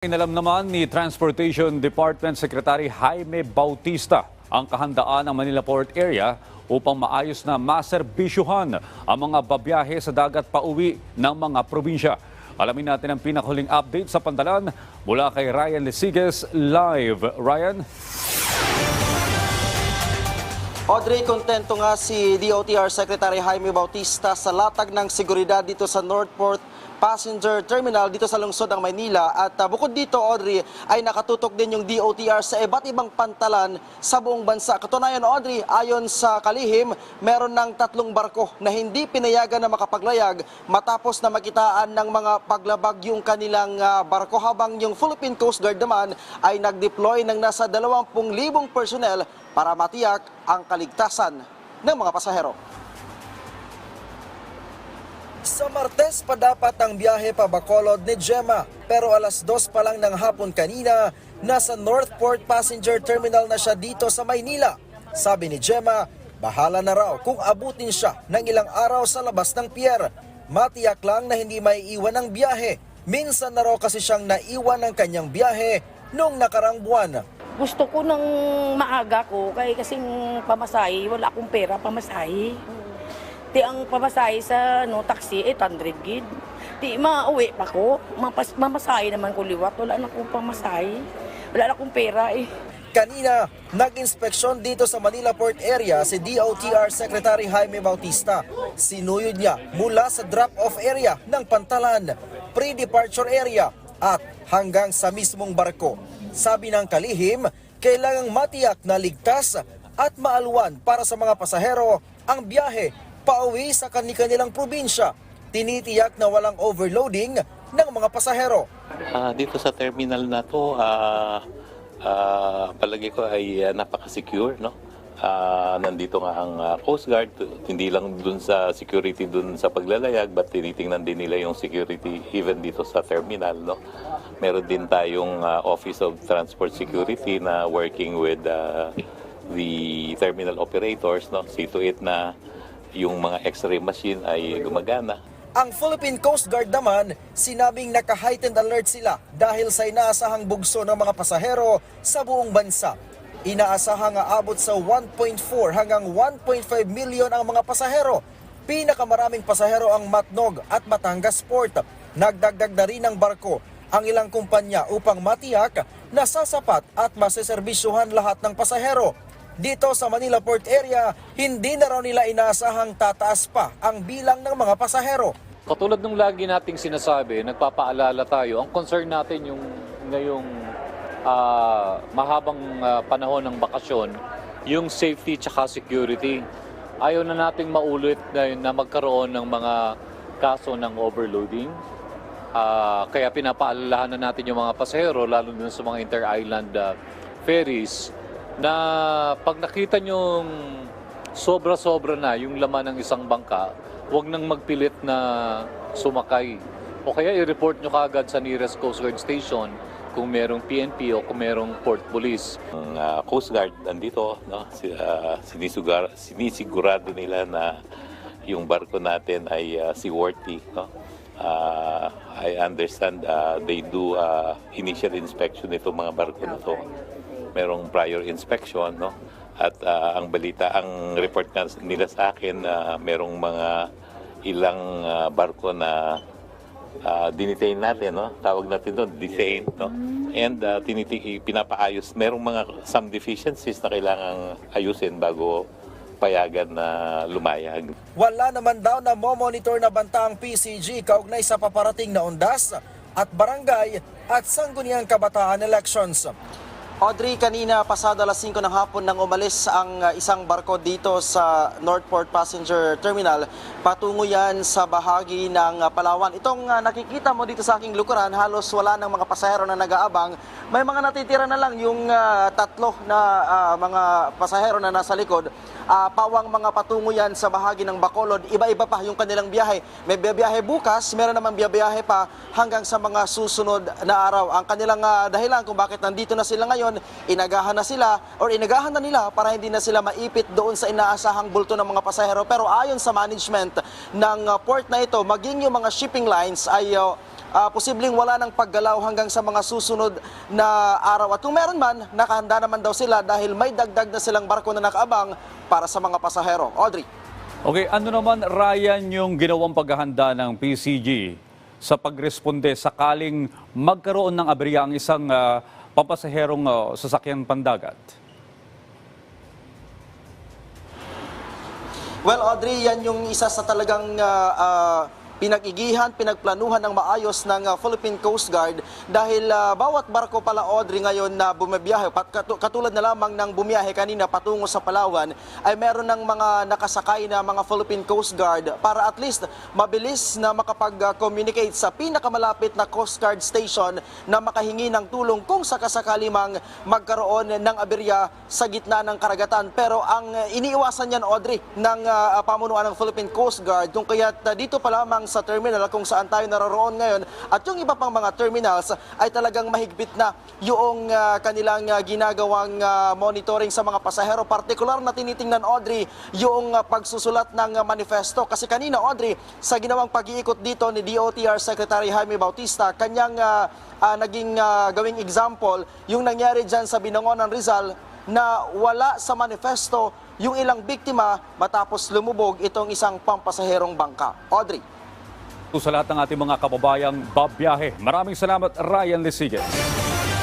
Inalam naman ni Transportation Department Secretary Jaime Bautista ang kahandaan ng Manila Port Area upang maayos na maserbisyuhan ang mga babiyahe sa dagat pauwi ng mga probinsya. Alamin natin ang pinakahuling update sa pantalan mula kay Ryan Lesiges live. Ryan? Audrey, kontento nga si DOTR Secretary Jaime Bautista sa latag ng seguridad dito sa Northport Passenger Terminal dito sa lungsod ng Maynila. At uh, bukod dito, Audrey, ay nakatutok din yung DOTR sa iba't ibang pantalan sa buong bansa. Katunayan, Audrey, ayon sa kalihim, meron ng tatlong barko na hindi pinayagan na makapaglayag matapos na makitaan ng mga paglabag yung kanilang uh, barko habang yung Philippine Coast Guard naman ay nag-deploy ng nasa 20,000 personnel para matiyak ang kaligtasan ng mga pasahero. Sa Martes pa dapat ang biyahe pa Bacolod ni Gemma pero alas dos pa lang ng hapon kanina nasa Northport Passenger Terminal na siya dito sa Maynila. Sabi ni Gemma, bahala na raw kung abutin siya ng ilang araw sa labas ng pier. Matiyak lang na hindi may iwan ang biyahe. Minsan na raw kasi siyang naiwan ng kanyang biyahe noong nakarang buwan. Gusto ko ng maaga ko, kaya kasing pamasahe, wala akong pera pamasahe. Ti ang pamasahe sa no, taxi, 800 gid. Ti mauwi pa ko, mapas, mamasahe naman ko liwat, wala na akong pamasahe. Wala na akong pera eh. Kanina, nag-inspeksyon dito sa Manila Port Area si DOTR Secretary Jaime Bautista. Sinuyod niya mula sa drop-off area ng Pantalan, pre-departure area at hanggang sa mismong barko. Sabi ng kalihim, kailangang matiyak na ligtas at maalwan para sa mga pasahero ang biyahe pauwi sa kanilang probinsya. Tinitiyak na walang overloading ng mga pasahero. Ah, dito sa terminal na to, ah ah, palagi ko ay ah, napaka-secure, no? Ah, nandito nga ang ah, Coast Guard, hindi lang dun sa security dun sa paglalayag, but tinitingnan din nila yung security even dito sa terminal, no? Meron din tayong ah, Office of Transport Security na working with ah, the terminal operators, no? See to it na yung mga x-ray machine ay gumagana. Ang Philippine Coast Guard naman, sinabing naka-heightened alert sila dahil sa inaasahang bugso ng mga pasahero sa buong bansa. Inaasahang aabot sa 1.4 hanggang 1.5 milyon ang mga pasahero. Pinakamaraming pasahero ang Matnog at Batangas Port. Nagdagdag na rin ng barko ang ilang kumpanya upang matiyak na sasapat at maseserbisyuhan lahat ng pasahero. Dito sa Manila Port Area, hindi na raw nila inaasahang tataas pa ang bilang ng mga pasahero. Katulad ng lagi nating sinasabi, nagpapaalala tayo, ang concern natin yung ngayong ah, mahabang ah, panahon ng bakasyon, yung safety tsaka security. Ayaw na nating maulit na, na magkaroon ng mga kaso ng overloading. Ah, kaya pinapaalalahan na natin yung mga pasahero, lalo na sa mga inter-island ah, ferries, na pag nakita nyo sobra-sobra na yung laman ng isang bangka, huwag nang magpilit na sumakay. O kaya i-report nyo kaagad sa nearest Coast Guard Station kung merong PNP o kung merong Port Police. Ang ah, Coast Guard nandito, no? Si, ah, sinisugar, sinisigurado nila na yung barko natin ay ah, seaworthy, no? Ah, I understand ah, they do ah, initial inspection nitong mga barko na to. Merong prior inspection, no? At ah, ang balita, ang report nga nila sa akin, na merong mga ilang ah, barko na uh, dinitain natin, no? Tawag natin doon, detain, no? And uh, tiniti- pinapaayos. Merong mga some deficiencies na kailangang ayusin bago payagan na lumayag. Wala naman daw na monitor na banta ang PCG kaugnay sa paparating na undas at barangay at sangguniang kabataan elections. Audrey, kanina pasado alas 5 ng hapon nang umalis ang uh, isang barko dito sa Northport Passenger Terminal. Patungo yan sa bahagi ng uh, Palawan. Itong uh, nakikita mo dito sa aking lukuran, halos wala ng mga pasahero na nag-aabang. May mga natitira na lang yung uh, tatlo na uh, mga pasahero na nasa likod. Uh, pawang mga patungo yan sa bahagi ng Bacolod. Iba-iba pa yung kanilang biyahe. May biyahe bukas, meron naman biyahe pa hanggang sa mga susunod na araw. Ang kanilang uh, dahilan kung bakit nandito na sila ngayon, inagahan na sila or inagahan na nila para hindi na sila maipit doon sa inaasahang bulto ng mga pasahero. Pero ayon sa management ng uh, port na ito, maging yung mga shipping lines ay uh, ah, posibleng wala ng paggalaw hanggang sa mga susunod na araw. At kung meron man, nakahanda naman daw sila dahil may dagdag na silang barko na nakaabang para sa mga pasahero. Audrey. Okay, ano naman Ryan yung ginawang paghahanda ng PCG sa pagresponde sakaling magkaroon ng aberya ang isang ah, papasaherong ah, sasakyan pandagat? Well, Audrey, yan yung isa sa talagang ah, ah, pinag-igihan, pinagplanuhan ng maayos ng ah, Philippine Coast Guard dahil ah, bawat barko pala, Audrey, ngayon na bumibiyahe, pat- katu- katulad na lamang ng bumiyahe kanina patungo sa Palawan, ay meron ng mga nakasakay na mga Philippine Coast Guard para at least mabilis na makapag-communicate sa pinakamalapit na Coast Guard station na makahingi ng tulong kung sakasakali mang magkaroon ng aberya sa gitna ng karagatan. Pero ang uh, iniiwasan yan, Audrey, ng uh, pamunuan ng Philippine Coast Guard, kung kaya't uh, dito pa lamang sa terminal kung saan tayo naroroon ngayon at yung iba pang mga terminals ay talagang mahigpit na yung uh, kanilang uh, ginagawang uh, monitoring sa mga pasahero. Partikular na tinitingnan, Audrey, yung uh, pagsusulat ng uh, manifesto. Kasi kanina, Audrey, sa ginawang pag-iikot dito ni DOTR Secretary Jaime Bautista, kanyang uh, uh, naging uh, gawing example yung nangyari dyan sa Binangonan Rizal na wala sa manifesto yung ilang biktima matapos lumubog itong isang pampasaherong bangka. Audrey. Sa lahat ng ating mga kababayang babiyahe. Maraming salamat Ryan Lisiges.